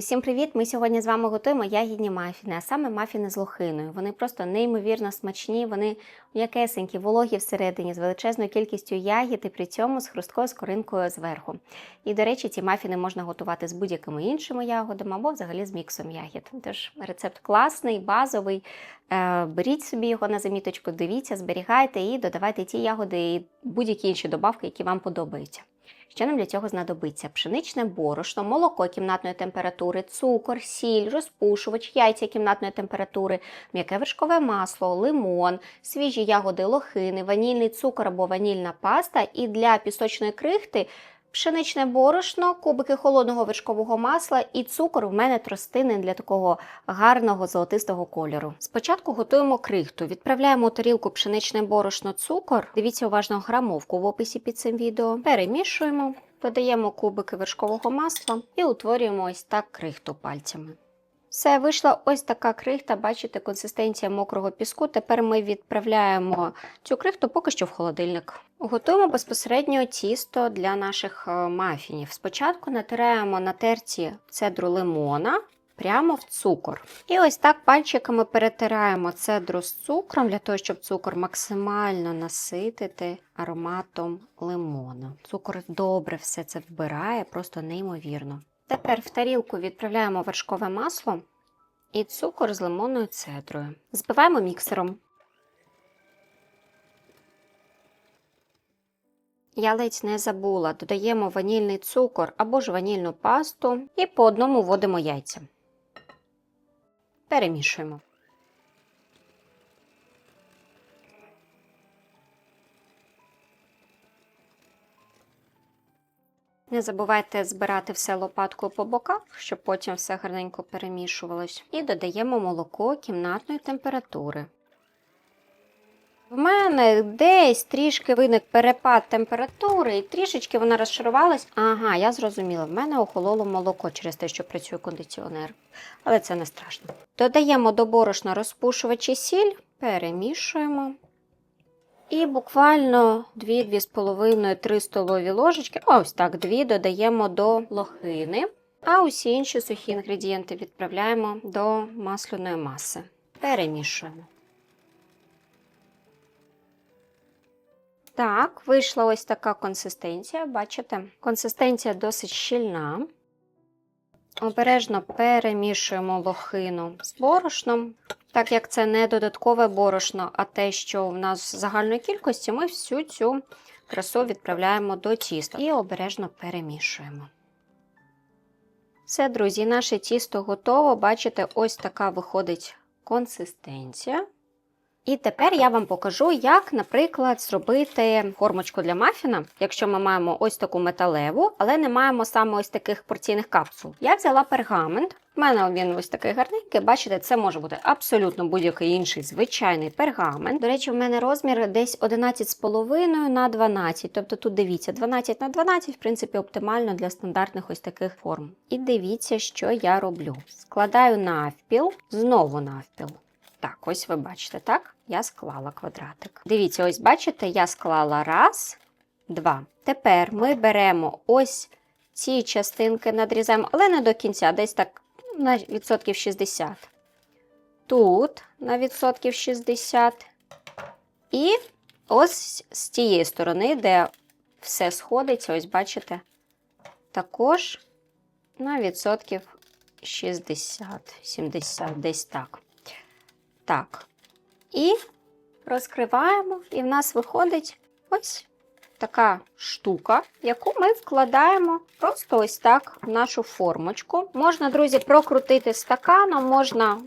Усім привіт! Ми сьогодні з вами готуємо ягідні мафіни, а саме мафіни з лохиною. Вони просто неймовірно смачні, вони м'якесенькі, вологі всередині, з величезною кількістю ягід і при цьому з хрусткою скоринкою зверху. І, до речі, ці мафіни можна готувати з будь-якими іншими ягодами або взагалі з міксом ягід. Тож рецепт класний, базовий. Е, Беріть собі його на заміточку, дивіться, зберігайте і додавайте ті ягоди і будь-які інші добавки, які вам подобаються. Що нам для цього знадобиться? Пшеничне борошно, молоко кімнатної температури, цукор, сіль, розпушувач, яйця кімнатної температури, м'яке вершкове масло, лимон, свіжі ягоди лохини, ванільний цукор або ванільна паста і для пісочної крихти пшеничне борошно, кубики холодного вершкового масла і цукор в мене тростини для такого гарного золотистого кольору. Спочатку готуємо крихту. Відправляємо у тарілку пшеничне борошно, цукор. Дивіться уважно грамовку в описі під цим відео. Перемішуємо, додаємо кубики вершкового масла і утворюємо ось так крихту пальцями. Все, вийшла ось така крихта, бачите, консистенція мокрого піску. Тепер ми відправляємо цю крихту поки що в холодильник. Готуємо безпосередньо тісто для наших е, мафінів. Спочатку натираємо на терці цедру лимона прямо в цукор. І ось так пальчиками перетираємо цедру з цукром, для того, щоб цукор максимально наситити ароматом лимона. Цукор добре все це вбирає, просто неймовірно. Тепер в тарілку відправляємо вершкове масло і цукор з лимонною цедрою. Збиваємо міксером. Я ледь не забула, додаємо ванільний цукор або ж ванільну пасту і по одному вводимо яйця. Перемішуємо. Не забувайте збирати все лопаткою по боках, щоб потім все гарненько перемішувалось. І додаємо молоко кімнатної температури. В мене десь трішки виник перепад температури, і трішечки вона розшарувалась. Ага, я зрозуміла, в мене охололо молоко через те, що працює кондиціонер. Але це не страшно. Додаємо до борошна розпушувачі сіль, перемішуємо. І буквально 2-2,5-3 столові ложечки, ось так, 2 додаємо до лохини. А усі інші сухі інгредієнти відправляємо до масляної маси. Перемішуємо. Так, вийшла ось така консистенція, бачите? Консистенція досить щільна. Обережно перемішуємо лохину з борошном. Так як це не додаткове борошно, а те, що в нас з загальної кількості, ми всю цю красу відправляємо до тіста і обережно перемішуємо. Все, друзі, наше тісто готово. Бачите, ось така виходить консистенція. І тепер я вам покажу, як, наприклад, зробити формочку для мафіна, якщо ми маємо ось таку металеву, але не маємо саме ось таких порційних капсул. Я взяла пергамент. У мене він ось такий гарненький. Бачите, це може бути абсолютно будь-який інший звичайний пергамент. До речі, в мене розмір десь 11,5 на 12. Тобто тут дивіться, 12 на 12, в принципі, оптимально для стандартних ось таких форм. І дивіться, що я роблю. Складаю навпіл, знову навпіл. Так, ось ви бачите, так? Я склала квадратик. Дивіться, ось бачите, я склала раз, два. Тепер ми беремо ось ці частинки, надрізаємо, але не до кінця, десь так на відсотків 60. Тут на відсотків 60. І ось з тієї сторони, де все сходиться, ось бачите, також на відсотків 60, 70, десь так. Так. І розкриваємо, і в нас виходить ось така штука, яку ми вкладаємо просто ось так в нашу формочку. Можна, друзі, прокрутити стаканом, можна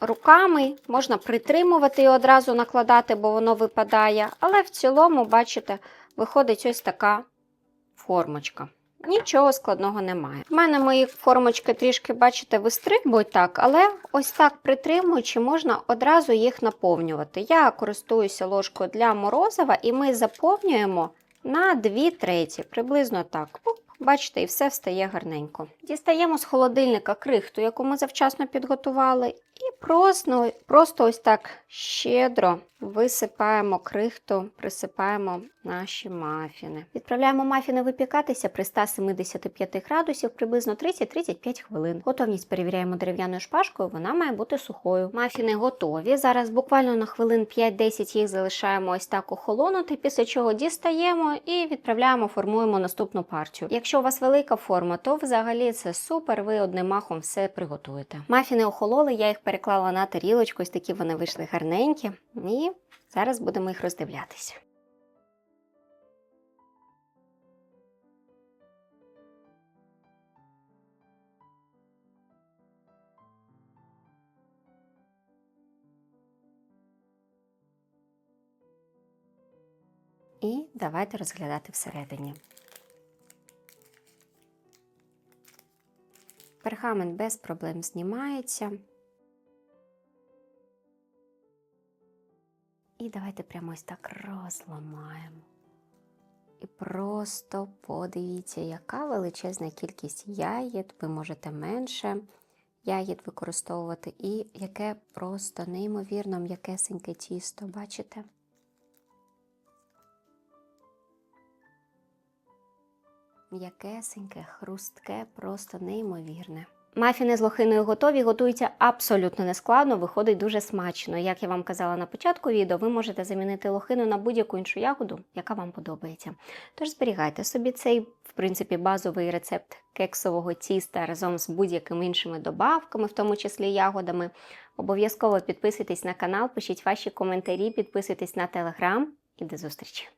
руками, можна притримувати і одразу накладати, бо воно випадає. Але в цілому, бачите, виходить ось така формочка. Нічого складного немає. У мене мої формочки трішки, бачите, вистрибують так, але ось так притримуючи, можна одразу їх наповнювати. Я користуюся ложкою для морозива, і ми заповнюємо на 2 треті, приблизно так. Бачите, і все встає гарненько. Дістаємо з холодильника крихту, яку ми завчасно підготували, і просто, просто ось так щедро висипаємо крихту, присипаємо наші мафіни. Відправляємо мафіни випікатися при 175 градусів приблизно 30-35 хвилин. Готовність перевіряємо дерев'яною шпажкою, вона має бути сухою. Мафіни готові. Зараз буквально на хвилин 5-10 їх залишаємо ось так охолонути, після чого дістаємо і відправляємо, формуємо наступну партію. Якщо у вас велика форма, то взагалі це супер, ви одним махом все приготуєте. Мафіни охололи, я їх переклала на тарілочку, ось такі вони вийшли гарненькі. І зараз будемо їх роздивлятися. І давайте розглядати всередині. Пергамент без проблем знімається. І давайте прямо ось так розламаємо. І просто подивіться, яка величезна кількість яєць, ви можете менше ягід використовувати, і яке просто неймовірно м'якесеньке тісто, бачите? М'якесеньке, хрустке, просто неймовірне. Мафіни з лохиною готові, готуються абсолютно нескладно, виходить дуже смачно. Як я вам казала на початку відео, ви можете замінити лохину на будь-яку іншу ягоду, яка вам подобається. Тож зберігайте собі цей, в принципі, базовий рецепт кексового тіста разом з будь-якими іншими добавками, в тому числі ягодами. Обов'язково підписуйтесь на канал, пишіть ваші коментарі, підписуйтесь на телеграм і до зустрічі!